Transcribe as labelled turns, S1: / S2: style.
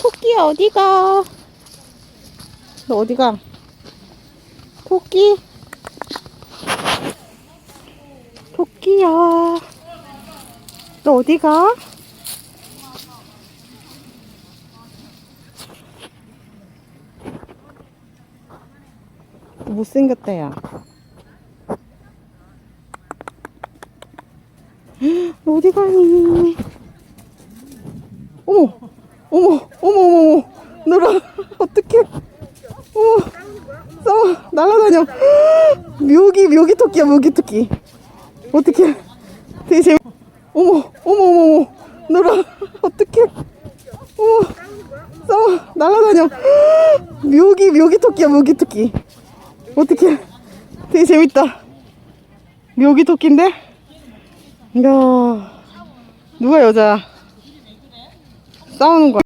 S1: 토끼야 어디가? 너 어디가? 토끼? 토끼야. 너 어디가? 못생겼다, 야. 너 어디 가니? 어머, 어머, 어머, 어머, 어머. 너라, 어떡해. 어머, 싸워, 날아다녀. 묘기, 묘기 토끼야, 묘기 토끼. 어떡해. 되게 재밌, 어머, 어머, 어머, 어머. 너라, 어떡해. 어머, 싸워, 날아다녀. 묘기, 묘기 토끼야, 묘기 토끼. 어떡해. 되게 재밌다. 묘기 토끼인데? 이야, 누가 여자 싸우는 거야?